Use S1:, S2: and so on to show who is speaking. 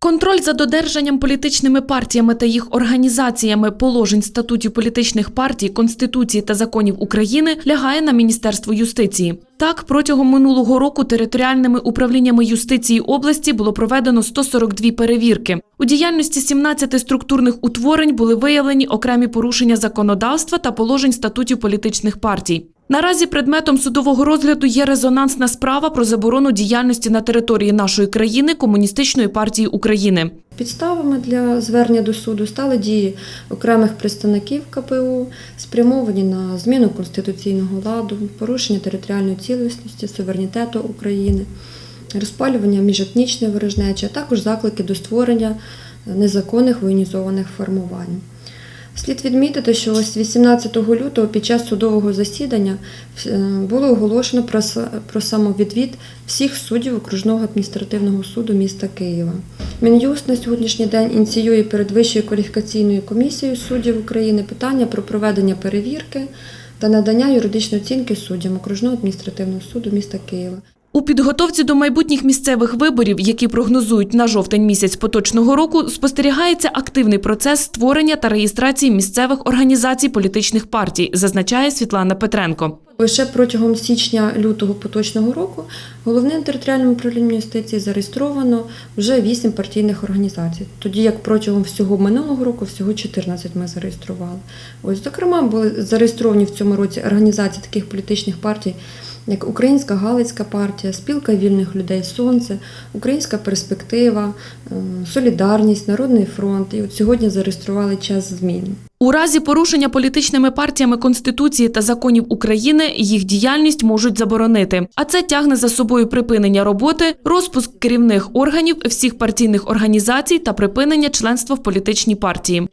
S1: Контроль за додержанням політичними партіями та їх організаціями положень статутів політичних партій, конституції та законів України лягає на Міністерство юстиції. Так, протягом минулого року територіальними управліннями юстиції області було проведено 142 перевірки. У діяльності 17 структурних утворень були виявлені окремі порушення законодавства та положень статутів політичних партій. Наразі предметом судового розгляду є резонансна справа про заборону діяльності на території нашої країни Комуністичної партії України.
S2: Підставами для звернення до суду стали дії окремих представників КПУ, спрямовані на зміну конституційного ладу, порушення територіальної цілісності, суверенітету України, розпалювання міжетнічної ворожнечі, а також заклики до створення незаконних воєнізованих формувань. Слід відмітити, що ось 18 лютого під час судового засідання е, було оголошено про самовідвід всіх суддів окружного адміністративного суду міста Києва. Мін'юст на сьогоднішній день ініціює перед Вищою кваліфікаційною комісією суддів України питання про проведення перевірки та надання юридичної оцінки суддям окружного адміністративного суду міста Києва.
S1: У підготовці до майбутніх місцевих виборів, які прогнозують на жовтень місяць поточного року, спостерігається активний процес створення та реєстрації місцевих організацій політичних партій, зазначає Світлана Петренко.
S2: Лише протягом січня-лютого поточного року головним територіальним управлінням юстиції зареєстровано вже 8 партійних організацій, тоді як протягом всього минулого року всього 14 ми зареєстрували. Ось, зокрема, були зареєстровані в цьому році організації таких політичних партій, як Українська Галицька партія, Спілка вільних людей Сонце, Українська перспектива, е, Солідарність, Народний фронт. І от сьогодні зареєстрували час змін.
S1: У разі порушення політичними партіями Конституції та законів України їх діяльність можуть заборонити. А це тягне за собою припинення роботи, розпуск керівних органів всіх партійних організацій та припинення членства в політичній партії.